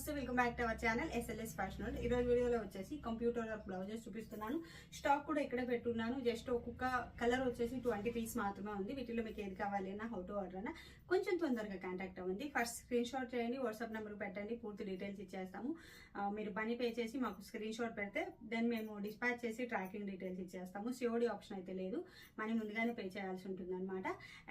నమస్తే welcome back to our channel SLS fashion world. ఈ రోజు వీడియోలో వచ్చేసి కంప్యూటర్ బ్లౌజెస్ చూపిస్తున్నాను. స్టాక్ కూడా ఇక్కడే పెట్టున్నాను. జస్ట్ ఒక్కొక్క కలర్ వచ్చేసి ట్వంటీ పీస్ మాత్రమే ఉంది. వీటిలో మీకు ఏది కావాలన్నా హౌ టు ఆర్డర్ అన్నా కొంచెం తొందరగా కాంటాక్ట్ అవ్వండి. ఫస్ట్ స్క్రీన్ షాట్ చేయండి వాట్సాప్ నెంబర్ పెట్టండి పూర్తి డీటెయిల్స్ ఇచ్చేస్తాము. మీరు మనీ పే చేసి మాకు స్క్రీన్ షాట్ పెడితే దెన్ మేము డిస్పాచ్ చేసి ట్రాకింగ్ డీటెయిల్స్ ఇచ్చేస్తాము. సిఓడి ఆప్షన్ అయితే లేదు. మనీ ముందుగానే పే చేయాల్సి ఉంటుంది అనమాట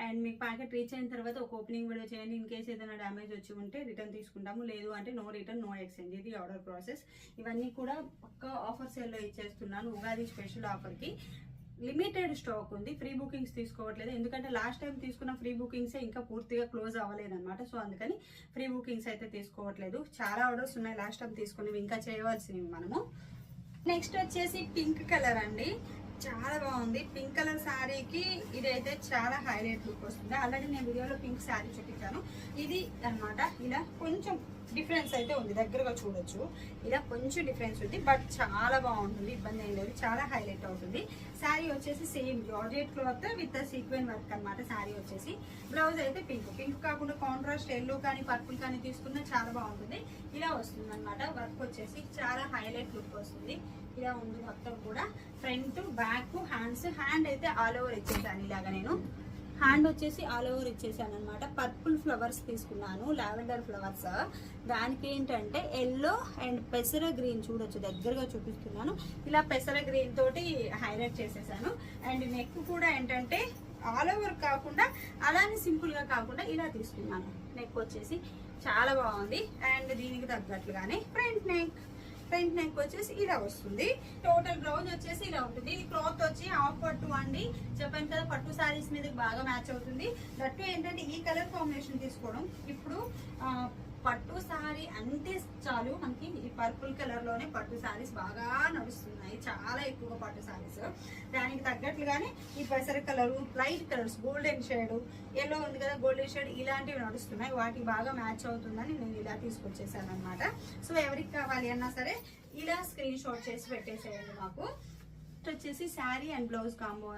అండ్ మీకు ప్యాకెట్ రీచ్ అయిన తర్వాత ఒక ఓపెనింగ్ వీడియో చేయండి. ఇన్ కేసు ఏదైనా డ్యామేజ్ వచ్చి ఉంటే రిటర్న్ తీసుకుంటాము. లేదు అంటే నో రిటర్న్ నో ఎక్స్చేంజ్ ఇది ఆర్డర్ ప్రాసెస్ ఇవన్నీ కూడా పక్క ఆఫర్ సేల్లో ఇచ్చేస్తున్నాను ఉగాది స్పెషల్ ఆఫర్కి లిమిటెడ్ స్టాక్ ఉంది. ఫ్రీ బుకింగ్స్ తీసుకోవట్లేదు. ఎందుకంటే లాస్ట్ టైం తీసుకున్న ఫ్రీ బుకింగ్స్ ఇంకా పూర్తిగా క్లోజ్ అవ్వలేదు అనమాట సో అందుకని ఫ్రీ బుకింగ్స్ అయితే తీసుకోవట్లేదు. చాలా ఆర్డర్స్ ఉన్నాయి. లాస్ట్ టైం తీసుకునేవి ఇంకా చేయవలసినవి మనము. నెక్స్ట్ వచ్చేసి పింక్ కలర్ అండి. చాలా బాగుంది. పింక్ కలర్ శారీకి ఇదైతే చాలా హైలైట్ లుక్ వస్తుంది. ఆల్రెడీ నేను వీడియోలో పింక్ శారీ చూపించాను. ఇది అన్నమాట. ఇలా కొంచెం డిఫరెన్స్ అయితే ఉంది దగ్గరగా చూడొచ్చు. ఇలా కొంచెం డిఫరెన్స్ ఉంది బట్ చాలా బాగుంటుంది ఇబ్బంది ఏం లేదు చాలా హైలైట్ అవుతుంది. శారీ వచ్చేసి same georgette cloth with sequin work అన్నమాట శారీ వచ్చేసి. బ్లౌజ్ అయితే పింక్ పింక్ కాకుండా కాంట్రాస్ట్ ఎల్లో కానీ పర్పుల్ కానీ తీసుకున్నా చాలా బాగుంటుంది. ఇలా వస్తుంది అనమాట వర్క్ వచ్చేసి చాలా హైలైట్ లుక్ వస్తుంది. ఇలా ఉంది మొత్తం కూడా ఫ్రంట్ బ్యాక్ హ్యాండ్స్ హ్యాండ్ అయితే ఆల్ ఓవర్ ఇచ్చేసాను ఇలాగా నేను. హ్యాండ్ వచ్చేసి ఆల్ ఓవర్ ఇచ్చేసాను అనమాట పర్పుల్ ఫ్లవర్స్ తీసుకున్నాను లావెండర్ ఫ్లవర్స్. దానికి ఏంటంటే ఎల్లో అండ్ పెసర గ్రీన్ చూడొచ్చు దగ్గరగా చూపిస్తున్నాను. ఇలా పెసర గ్రీన్ తోటి హైలైట్ చేసేసాను. అండ్ నెక్ కూడా ఏంటంటే ఆల్ ఓవర్ కాకుండా అలానే సింపుల్గా కాకుండా ఇలా తీసుకున్నాను. నెక్ వచ్చేసి చాలా బాగుంది. అండ్ దీనికి తగ్గట్లుగానే ఫ్రంట్ నెక్. ఫ్రంట్ నెక్ వచ్చేసి ఇలా వస్తుంది. టోటల్ బ్లౌజ్ వచ్చేసి ఇలా ఉంటుంది. ఇది క్లాత్ వచ్చి హాఫ్ పట్టు అండి. చెప్పాను కదా పట్టు శారీస్ మీద బాగా మ్యాచ్ అవుతుంది. దట్టు ఏంటంటే ఈ కలర్ కాంబినేషన్ తీసుకోవడం. ఇప్పుడు పట్టు సారీ అంటే చాలు మనకి ఈ పర్పుల్ కలర్లోనే పట్టు సారీస్ బాగా నడుస్తున్నాయి. చాలా ఎక్కువగా పట్టు సారీస్. దానికి తగ్గట్లుగానే ఈ పెసర colour light colours golden shade yellow ఉంది కదా గోల్డెన్ షేడ్ ఇలాంటివి నడుస్తున్నాయి. వాటికి బాగా మ్యాచ్ అవుతుందని నేను ఇలా తీసుకొచ్చేసాను అనమాట సో ఎవరికి కావాలి అన్నా సరే ఇలా స్క్రీన్ షాట్ చేసి పెట్టేసేయండి మాకు. వచ్చేసి saree and blouse combo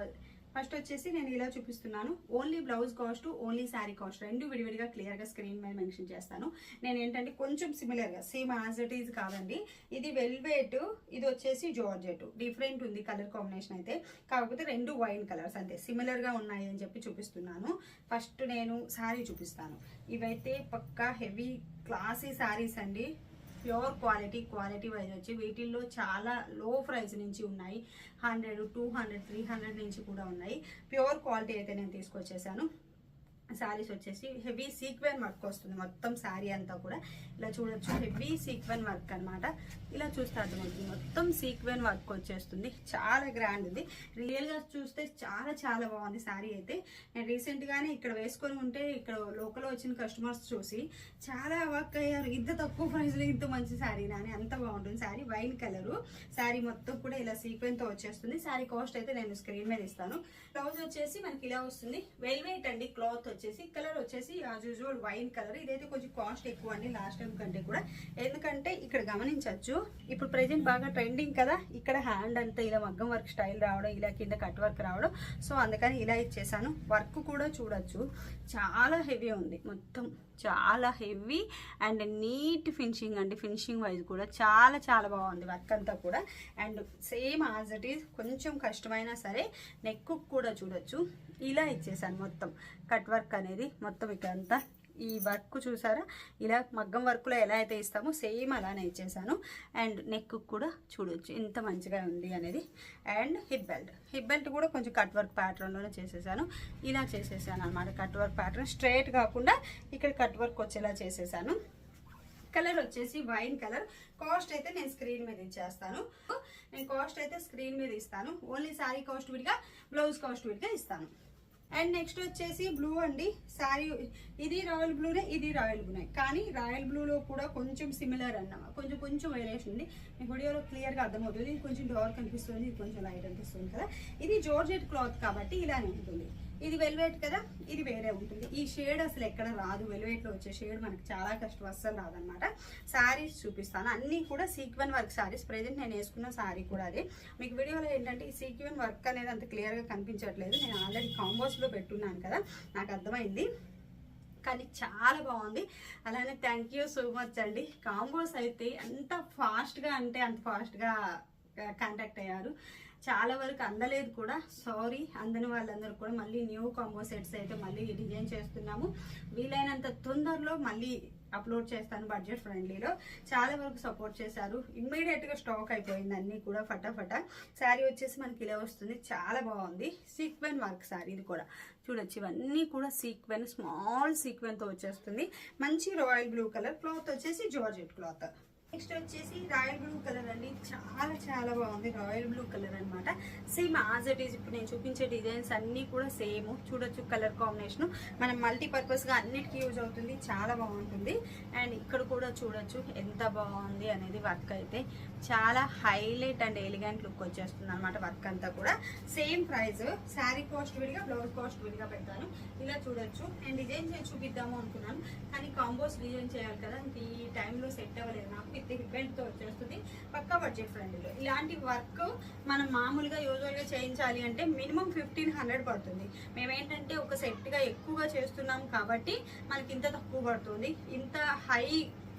first వచ్చేసి నేను ఇలా చూపిస్తున్నాను. Only blouse cost only saree cost రెండు విడివిడిగా క్లియర్గా స్క్రీన్ మీద మెన్షన్ చేస్తాను. నేను ఏంటంటే కొంచెం సిమిలర్గా సేమ్ యాజ్ ఇట్ ఈజ్ కాదండి. ఇది వెల్వేట్ ఇది వచ్చేసి జార్జెట్ డిఫరెంట్ ఉంది కలర్ కాంబినేషన్ అయితే. కాకపోతే రెండు వైన్ కలర్స్ అంతే. సిమిలర్గా ఉన్నాయి అని చెప్పి చూపిస్తున్నాను. ఫస్ట్ నేను శారీ చూపిస్తాను. ఇవైతే పక్కా హెవీ క్లాసీ శారీస్ అండి. ప్యూర్ క్వాలిటీ క్వాలిటీ వైజ్ వచ్చి వీటిల్లో చాలా లో ప్రైస్ నుంచి ఉన్నాయి. Hundred two hundred three hundred నుంచి కూడా ఉన్నాయి. ప్యూర్ క్వాలిటీ అయితే నేను తీసుకొచ్చేసాను. శారీస్ వచ్చేసి హెవీ సీక్వెన్ వర్క్ వస్తుంది మొత్తం శారీ అంతా కూడా. ఇలా చూడొచ్చు హెవీ సీక్వెన్ వర్క్ అన్నమాట. ఇలా చూస్తే అర్థమవుతుంది. మొత్తం సీక్వెన్ వర్క్ వచ్చేస్తుంది. చాలా గ్రాండ్ ఉంది రియల్గా చూస్తే చాలా చాలా బాగుంది శారీ అయితే. నేను రీసెంట్గానే ఇక్కడ వేసుకొని ఉంటే ఇక్కడ లోకల్ వచ్చిన కస్టమర్స్ చూసి చాలా వర్క్ అయ్యారు. ఇంత తక్కువ ప్రైస్లో ఇంత మంచి శారీనా అని అంత బాగుంటుంది శారీ. వైన్ కలరు శారీ మొత్తం కూడా ఇలా సీక్వెన్తో వచ్చేస్తుంది. శారీ కాస్ట్ అయితే నేను స్క్రీన్ మీద ఇస్తాను. బ్లౌజ్ వచ్చేసి మనకి ఇలా వస్తుంది. వెల్వెట్ అండి క్లాత్ వచ్చి వచ్చేసి కలర్ వచ్చేసి యాజ్ యూజువల్ వైన్ కలర్. ఇదైతే కొంచెం కాస్ట్ ఎక్కువ అండి లాస్ట్ టైం కంటే కూడా. ఎందుకంటే ఇక్కడ గమనించవచ్చు ఇప్పుడు ప్రజెంట్ బాగా ట్రెండింగ్ కదా ఇక్కడ హ్యాండ్ అంతా ఇలా మగ్గం వర్క్ స్టైల్ రావడం ఇలా కింద కట్ వర్క్ రావడం. సో అందుకని ఇలా ఇచ్చేసాను. వర్క్ కూడా చూడొచ్చు. చాలా హెవీ ఉంది మొత్తం చాలా హెవీ అండ్ నీట్ ఫినిషింగ్ అండి ఫినిషింగ్ వైజ్ కూడా. చాలా చాలా బాగుంది వర్క్ అంతా కూడా. And same as it is కొంచెం కష్టమైనా సరే నెక్ కూడా చూడొచ్చు. ఇలా ఇచ్చేసాను మొత్తం. కట్ వర్క్ అనేది మొత్తం ఇక్కడంతా ఈ వర్క్ చూసారా? ఇలా మగ్గం వర్క్లో ఎలా అయితే ఇస్తామో సేమ్ అలానే ఇచ్చేసాను. అండ్ నెక్ కూడా చూడొచ్చు ఎంత మంచిగా ఉంది అనేది. And hip belt hip belt కూడా కొంచెం కట్ వర్క్ ప్యాటర్న్లోనే చేసేసాను. ఇలా చేసేసాను అనమాట కట్ వర్క్ ప్యాటర్న్ స్ట్రైట్ కాకుండా ఇక్కడ కట్ వర్క్ వచ్చేలా చేసేసాను. కలర్ వచ్చేసి వైన్ కలర్ కాస్ట్ అయితే నేను స్క్రీన్ మీద ఇచ్చేస్తాను. నేను కాస్ట్ అయితే స్క్రీన్ మీద ఇస్తాను. ఓన్లీ శారీ కాస్ట్ విడిగా బ్లౌజ్ కాస్ట్ విడిగా ఇస్తాను. అండ్ నెక్స్ట్ వచ్చేసి బ్లూ అండి. శారీ ఇది రాయల్ బ్లూనే ఇది రాయల్ బ్లూనే కానీ రాయల్ బ్లూలో కూడా కొంచెం సిమిలర్ అన్నమాట కొంచెం కొంచెం వేరియేషన్ ఉంది. మీకు వీడియోలో క్లియర్గా అర్థమవుతుంది. ఇది కొంచెం డార్క్ అనిపిస్తుంది ఇది కొంచెం లైట్ అనిపిస్తుంది కదా. ఇది జోర్జెట్ క్లాత్ కాబట్టి ఇలానే ఉంటుంది. ఇది వెల్వేట్ కదా ఇది వేరే ఉంటుంది. ఈ షేడ్ అసలు ఎక్కడ రాదు వెల్వేట్లో వచ్చే షేడ్ మనకి చాలా కష్టం అస్సలు రాదనమాట శారీస్ చూపిస్తాను. అన్నీ కూడా సీక్వెన్ వర్క్ శారీస్ ప్రెజెంట్ నేను వేసుకున్న శారీ కూడా అది. మీకు వీడియోలో ఏంటంటే ఈ సీక్వెన్ వర్క్ అనేది అంత క్లియర్గా కనిపించట్లేదు. నేను ఆల్రెడీ కాంబోస్లో పెట్టున్నాను కదా నాకు అర్థమైంది. కానీ చాలా బాగుంది. అలానే థ్యాంక్ యూ సో మచ్ అండి. కాంబోస్ అయితే ఎంత ఫాస్ట్గా అంటే అంత ఫాస్ట్గా కాంటాక్ట్ అయ్యారు. చాలా వరకు అందలేదు కూడా. సారీ అందని వాళ్ళందరూ కూడా మళ్ళీ న్యూ కాంబో సెట్స్ అయితే మళ్ళీ డిజైన్ చేస్తున్నాము. వీలైనంత తొందరలో మళ్ళీ అప్లోడ్ చేస్తాను బడ్జెట్ ఫ్రెండ్లీలో చాలా వరకు సపోర్ట్ చేశారు. ఇమ్మీడియట్గా స్టాక్ అయిపోయింది అన్ని కూడా ఫటాఫట. శారీ వచ్చేసి మనకి ఇలా వస్తుంది. చాలా బాగుంది. సీక్వెన్ వర్క్ శారీ ఇది కూడా. చూడొచ్చు ఇవన్నీ కూడా సీక్వెన్ స్మాల్ సీక్వెన్తో వచ్చేస్తుంది. మంచి రాయల్ బ్లూ కలర్ క్లాత్ వచ్చేసి జార్జెట్ క్లాత్ నెక్స్ట్ వచ్చేసి రాయల్ బ్లూ కలర్ అండి. చాలా చాలా బాగుంది. రాయల్ బ్లూ కలర్ అన్నమాట. సేమ్ యాజ్ ఇట్ ఈస్ ఇప్పుడు నేను చూపించే డిజైన్స్ అన్నీ కూడా సేమ్ చూడొచ్చు కలర్ కాంబినేషన్. మనం మల్టీపర్పస్గా అన్నిటికీ యూజ్ అవుతుంది. చాలా బాగుంటుంది. అండ్ ఇక్కడ కూడా చూడొచ్చు ఎంత బాగుంది అనేది వర్క్ అయితే. చాలా హైలైట్ అండ్ ఎలిగెంట్ లుక్ వచ్చేస్తుంది అనమాట వర్క్ అంతా కూడా. సేమ్ ప్రైస్ శారీ కాస్ట్ విడిగా బ్లౌజ్ కాస్ట్ విడిగా పెడతాను. ఇలా చూడొచ్చు. నేను డిజైన్ చేసి చూపిద్దాము అనుకున్నాను. కానీ కాంబోస్ డిజైన్ చేయాలి కదా. ఈ టైంలో సెట్ అవ్వలేదు. నాకు విత్తో వచ్చేస్తుంది. పక్కా బడ్జెట్ ఫ్రెండ్లో ఇలాంటి వర్క్ మనం మామూలుగా యూజువల్గా చేయించాలి అంటే మినిమం ఫిఫ్టీన్ హండ్రెడ్ పడుతుంది. మేమేంటంటే ఒక సెట్గా ఎక్కువగా చేస్తున్నాం కాబట్టి మనకి ఇంత తక్కువ పడుతుంది. ఇంత హై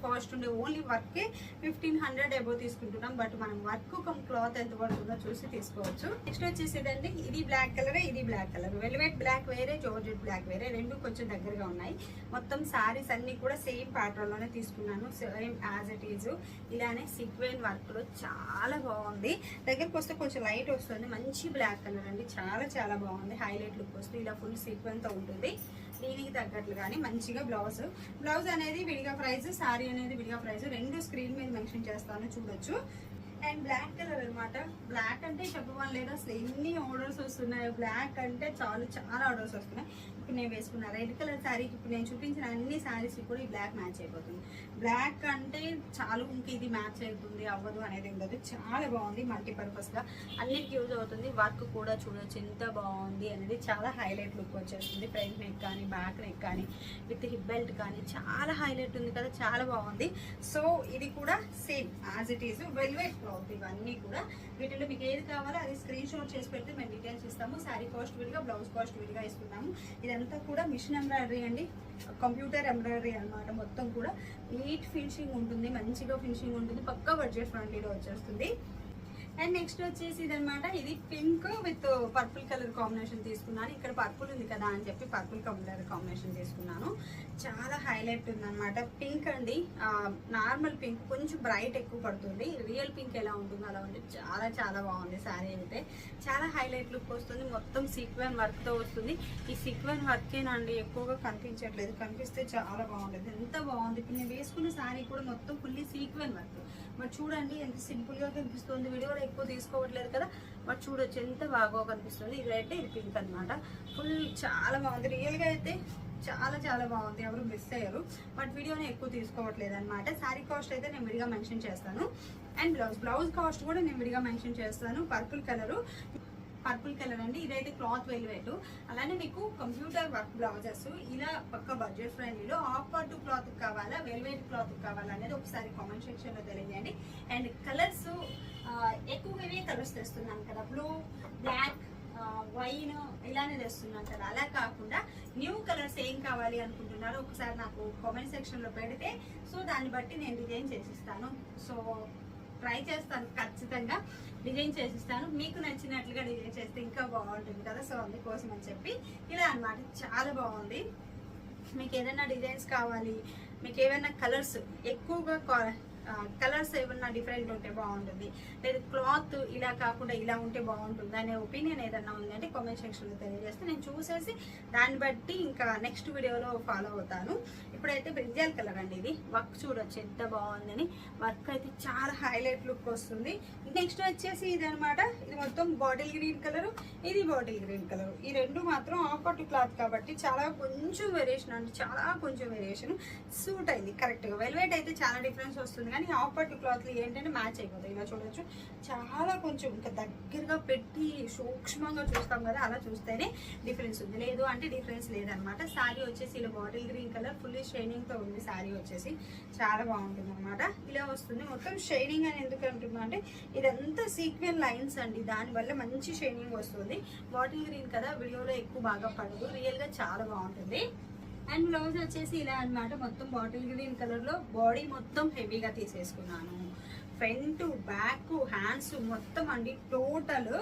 కాస్ట్ ఉండే ఓన్లీ వర్కే ఫిఫ్టీన్ హండ్రెడ్ ఎబో తీసుకుంటున్నాం. బట్ మనం వర్క్ ఒక క్లాత్ ఎంత పడుతుందో చూసి తీసుకోవచ్చు. నెక్స్ట్ వచ్చేసి ఇదండి ఇది బ్లాక్ కలర్ ఇది బ్లాక్ కలర్. వెల్వెట్ బ్లాక్ వేరే జోర్జెట్ బ్లాక్ వేరే రెండు కొంచెం దగ్గరగా ఉన్నాయి. మొత్తం సారీస్ అన్ని కూడా సేమ్ ప్యాటర్న్లోనే తీసుకున్నాను సేమ్ యాజ్ ఇట్ ఈజ్ ఇలానే సిక్వెన్ వర్క్లో చాలా బాగుంది. దగ్గరకు వస్తే కొంచెం లైట్ వస్తుంది మంచి బ్లాక్ కలర్ అండి. చాలా చాలా బాగుంది. హైలైట్ లుక్ వస్తుంది. ఇలా ఫుల్ సీక్వెన్తో ఉంటుంది. దీనికి తగ్గట్లు కానీ మంచిగా బ్లౌజ్. బ్లౌజ్ అనేది విడిగా ప్రైస్ శారీ అనేది విడిగా ప్రైస్ రెండు స్క్రీన్ మీద మెన్షన్ చేస్తాను చూడొచ్చు. అండ్ బ్లాక్ కలర్ అనమాట బ్లాక్ అంటే చెప్పమని లేదా అసలు ఎన్ని ఆర్డర్స్ వస్తున్నాయి. బ్లాక్ అంటే చాలు చాలా ఆర్డర్స్ వస్తున్నాయి. ఇప్పుడు నేను వేసుకున్న రెడ్ కలర్ శారీకి ఇప్పుడు నేను చూపించిన అన్ని శారీస్ కూడా ఈ బ్లాక్ మ్యాచ్ అయిపోతుంది. బ్లాక్ అంటే చాలు ఇంక ఇది మ్యాచ్ అవుతుంది అవ్వదు అనేది ఉండదు చాలా బాగుంది మల్టీపర్పస్గా అన్నిటికి యూజ్ అవుతుంది వర్క్ కూడా చూడొచ్చు ఎంత బాగుంది అనేది చాలా హైలైట్ లుక్ వచ్చేస్తుంది. ఫ్రంట్ నెక్ కానీ బ్యాక్ నెక్ కానీ విత్ హిప్ బెల్ట్ కానీ చాలా హైలైట్ ఉంది కదా చాలా బాగుంది. సో ఇది కూడా same as it is velvet cloth ఇవన్నీ కూడా వీటిలో మీకు ఏది కావాలో అది స్క్రీన్ షాట్ చేసి పెడితే మేము డీటెయిల్స్ ఇస్తాము. శారీ కాస్ట్ విడిగా బ్లౌజ్ కాస్ట్ విడిగా ఇస్తున్నాము. ఇదంతా కూడా మిషన్ ఎంబ్రాయిడరీ అండి. కంప్యూటర్ ఎంబ్రాయిడరీ అనమాట మొత్తం కూడా. నీట్ ఫినిషింగ్ ఉంటుంది. మంచిగా ఫినిషింగ్ ఉంటుంది. పక్కా బడ్జెట్ ఫ్రెండ్లీలో వచ్చేస్తుంది. అండ్ నెక్స్ట్ వచ్చేసి ఇదనమాట ఇది pink with purple colour combination తీసుకున్నాను. ఇక్కడ పర్పుల్ ఉంది కదా అని చెప్పి పర్పుల్ కలర్ కాంబినేషన్ తీసుకున్నాను. చాలా హైలైట్ ఉందన్నమాట. పింక్ అండి. నార్మల్ పింక్ కొంచెం బ్రైట్ ఎక్కువ పడుతుంది. రియల్ పింక్ ఎలా ఉంటుందో అలా ఉంటే చాలా చాలా బాగుంది శారీ అయితే. చాలా హైలైట్ లుక్ వస్తుంది. మొత్తం సీక్వెన్ వర్క్తో వస్తుంది. ఈ సీక్వెన్ వర్కేనండి ఎక్కువగా కనిపించట్లేదు. కనిపిస్తే చాలా బాగుంటుంది ఎంత బాగుంది. ఇప్పుడు నేను వేసుకున్న శారీ కూడా మొత్తం ఫుల్లీ సీక్వెన్ వర్క్ మరి చూడండి ఎంత సింపుల్గా కనిపిస్తుంది. వీడియో ఎక్కువ తీసుకోవట్లేదు కదా. మరి చూడొచ్చు ఎంత బాగా కనిపిస్తుంది. ఇది రెడ్ ఇది పింక్ అనమాట ఫుల్ చాలా బాగుంది. రియల్గా అయితే చాలా చాలా బాగుంది. ఎవరు మిస్ అయ్యారు. బట్ వీడియోని ఎక్కువ తీసుకోవట్లేదు అనమాట శారీ కాస్ట్ అయితే నేను విడిగా మెన్షన్ చేస్తాను. అండ్ బ్లౌజ్ బ్లౌజ్ కాస్ట్ కూడా నేను విడిగా మెన్షన్ చేస్తాను. పర్పుల్ కలరు పర్పుల్ కలర్ అండి. ఇదైతే క్లాత్ వెల్వెట్ అలానే మీకు కంప్యూటర్ వర్క్ బ్లౌజెస్ ఇలా పక్క బడ్జెట్ ఫ్రెండ్లీలో ఆఫ్ పట్టు క్లాత్ కావాలా వెల్వెట్ క్లాత్ కావాలా అనేది ఒకసారి కామెంట్ సెక్షన్లో తెలియజేయండి. అండ్ కలర్స్ ఎక్కువగా ఇవే కలర్స్ తెస్తున్నాను కదా. బ్లూ బ్లాక్ వైన్ ఇలానే తెస్తున్నాను కదా. అలా కాకుండా న్యూ కలర్స్ ఏం కావాలి అనుకుంటున్నారో ఒకసారి నాకు కామెంట్ సెక్షన్లో పెడితే సో దాన్ని బట్టి నేను డిజైన్ చేసిస్తాను. సో ట్రై చేస్తాను ఖచ్చితంగా డిజైన్ చేసిస్తాను. మీకు నచ్చినట్లుగా డిజైన్ చేస్తే ఇంకా బాగుంటుంది కదా. సో అందుకోసం అని చెప్పి ఇలా అన్నమాట. చాలా బాగుంది. మీకు ఏదైనా డిజైన్స్ కావాలి మీకు ఏమైనా కలర్స్ ఎక్కువగా కలర్స్ ఏమన్నా డిఫరెంట్ ఉంటే బాగుంటుంది. లేదా క్లాత్ ఇలా కాకుండా ఇలా ఉంటే బాగుంటుంది అనే ఒపీనియన్ ఏదన్నా ఉందంటే కామెంట్ సెక్షన్లో తెలియజేస్తే నేను చూసేసి దాన్ని బట్టి ఇంకా నెక్స్ట్ వీడియోలో ఫాలో అవుతాను. ఇప్పుడైతే బ్రింజాల్ కలర్ అండి ఇది. వర్క్ చూడొచ్చు ఎంత బాగుందని. వర్క్ అయితే చాలా హైలైట్ లుక్ వస్తుంది. నెక్స్ట్ వచ్చేసి ఇది అనమాట ఇది మొత్తం బాటిల్ గ్రీన్ కలర్ ఇది బాటిల్ గ్రీన్ కలర్ ఈ రెండు మాత్రం ఆపట్టు క్లాత్ కాబట్టి చాలా కొంచెం వేరియేషన్ అండి. చాలా కొంచెం వేరియేషన్ సూట్ అయింది కరెక్ట్గా వెల్వేట్ అయితే చాలా డిఫరెన్స్ వస్తుంది కానీ ఆపట్టు క్లాత్లు ఏంటంటే మ్యాచ్ అయిపోతాయి. ఇలా చూడొచ్చు. చాలా కొంచెం ఇంకా దగ్గరగా పెట్టి సూక్ష్మంగా చూస్తాం కదా అలా చూస్తేనే డిఫరెన్స్ ఉంది. లేదు అంటే డిఫరెన్స్ లేదనమాట శారీ వచ్చేసి ఇలా బాటిల్ గ్రీన్ కలర్ ఫుల్ షైనింగ్తో ఉంది శారీ వచ్చేసి. చాలా బాగుంటుంది అనమాట ఇలా వస్తుంది. మొత్తం షైనింగ్ అని ఎందుకు అంటున్నా అంటే ఇదంతా సీక్వెన్ లైన్స్ అండి. దానివల్ల మంచి షైనింగ్ వస్తుంది. బాటిల్ గ్రీన్ కదా వీడియోలో ఎక్కువ బాగా పడదు. రియల్గా చాలా బాగుంటుంది. అండ్ బ్లౌజ్ వచ్చేసి ఇలా అన్నమాట. మొత్తం బాటిల్ గ్రీన్ కలర్లో బాడీ మొత్తం హెవీగా తీసేసుకున్నాను. ఫ్రంట్ బ్యాక్ హ్యాండ్స్ మొత్తం అండి. టోటల్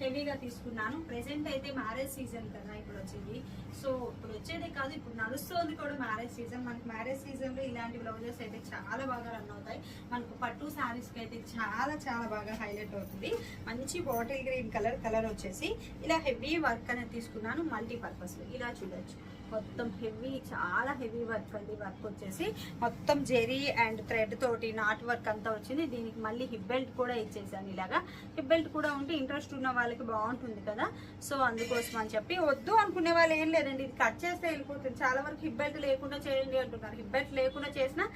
హెవీగా తీసుకున్నాను. ప్రెసెంట్ అయితే మ్యారేజ్ సీజన్ కదా ఇప్పుడు వచ్చేది. సో ఇప్పుడు వచ్చేదే కాదు ఇప్పుడు నడుస్తుంది కూడా మ్యారేజ్ సీజన్. మనకి మ్యారేజ్ సీజన్లో ఇలాంటి బ్లౌజెస్ అయితే చాలా బాగా రన్ అవుతాయి. మనకు పట్టు శారీస్కి అయితే చాలా చాలా బాగా హైలైట్ అవుతుంది. మంచి బాటిల్ గ్రీన్ కలర్ కలర్ వచ్చేసి ఇలా హెవీ వర్క్ అనేది తీసుకున్నాను. మల్టీపర్పస్లో. ఇలా చూడొచ్చు. మొత్తం హెవీ చాలా హెవీ వర్క్ అండి వర్క్ వచ్చేసి. మొత్తం జెరీ అండ్ థ్రెడ్ తోటి నాట్ వర్క్ అంతా వచ్చింది. దీనికి మళ్ళీ హిప్ బెల్ట్ కూడా ఇచ్చేసాను ఇలాగా. హిప్ బెల్ట్ కూడా ఉంటే ఇంట్రెస్ట్ ఉన్న వాళ్ళకి బాగుంటుంది కదా. సో అందుకోసం అని చెప్పి వద్దు అనుకునే వాళ్ళు ఏం లేదండి. ఇది కట్ చేస్తే వెళ్ళిపోతుంది. చాలా వరకు హిప్ బెల్ట్ లేకుండా చేయండి అంటున్నారు. హిప్ బెల్ట్ లేకుండా చేసినా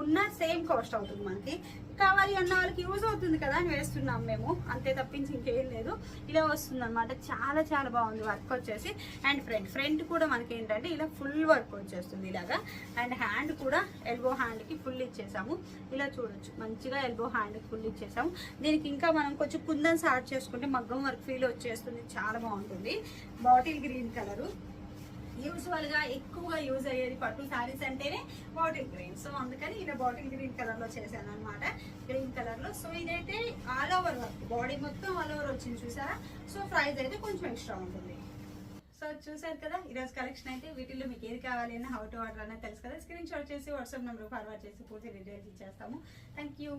ఉన్న సేమ్ కాస్ట్ అవుతుంది మనకి. కావాలి అన్న వాళ్ళకి యూజ్ అవుతుంది కదా అని వేస్తున్నాం మేము. అంతే తప్పించి ఇంకేం లేదు. ఇలా వస్తుంది అనమాట చాలా చాలా బాగుంది వర్క్ వచ్చేసి. అండ్ ఫ్రంట్ ఫ్రంట్ కూడా మనకి ఏంటంటే ఇలా ఫుల్ వర్క్ వచ్చేస్తుంది ఇలాగా. అండ్ హ్యాండ్ కూడా ఎల్బో హ్యాండ్కి ఫుల్ ఇచ్చేసాము. ఇలా చూడొచ్చు. మంచిగా ఎల్బో హ్యాండ్కి ఫుల్ ఇచ్చేసాము. దీనికి ఇంకా మనం కొంచెం కుందన్స్ యాడ్ చేసుకుంటే మగ్గం వర్క్ ఫీల్ వచ్చేస్తుంది. చాలా బాగుంటుంది. బాటిల్ గ్రీన్ కలరు యూజువల్గా ఎక్కువగా యూజ్ అయ్యేది పట్టు సారీస్ అంటేనే బాటిల్ గ్రీన్ సో అందుకని ఇలా బాటిల్ గ్రీన్ కలర్లో చేశాను అనమాట గ్రీన్ కలర్లో. సో ఇదైతే ఆల్ ఓవర్ వర్క్ బాడీ మొత్తం ఆల్ ఓవర్ వచ్చింది చూసారా? సో ప్రైస్ అయితే కొంచెం ఎక్స్ట్రా ఉంటుంది. సో చూసారు కదా? ఈరోజు కలెక్షన్ అయితే వీటిల్లో మీకు ఏది కావాలి అన్న హౌ టు ఆర్డర్ అన్న తెలుసు కదా? స్క్రీన్ షాట్ చేసి వాట్సాప్ నెంబర్ ఫార్వర్డ్ చేసి పూర్తి డీటెయిల్స్ ఇచ్చేస్తాము. Thank you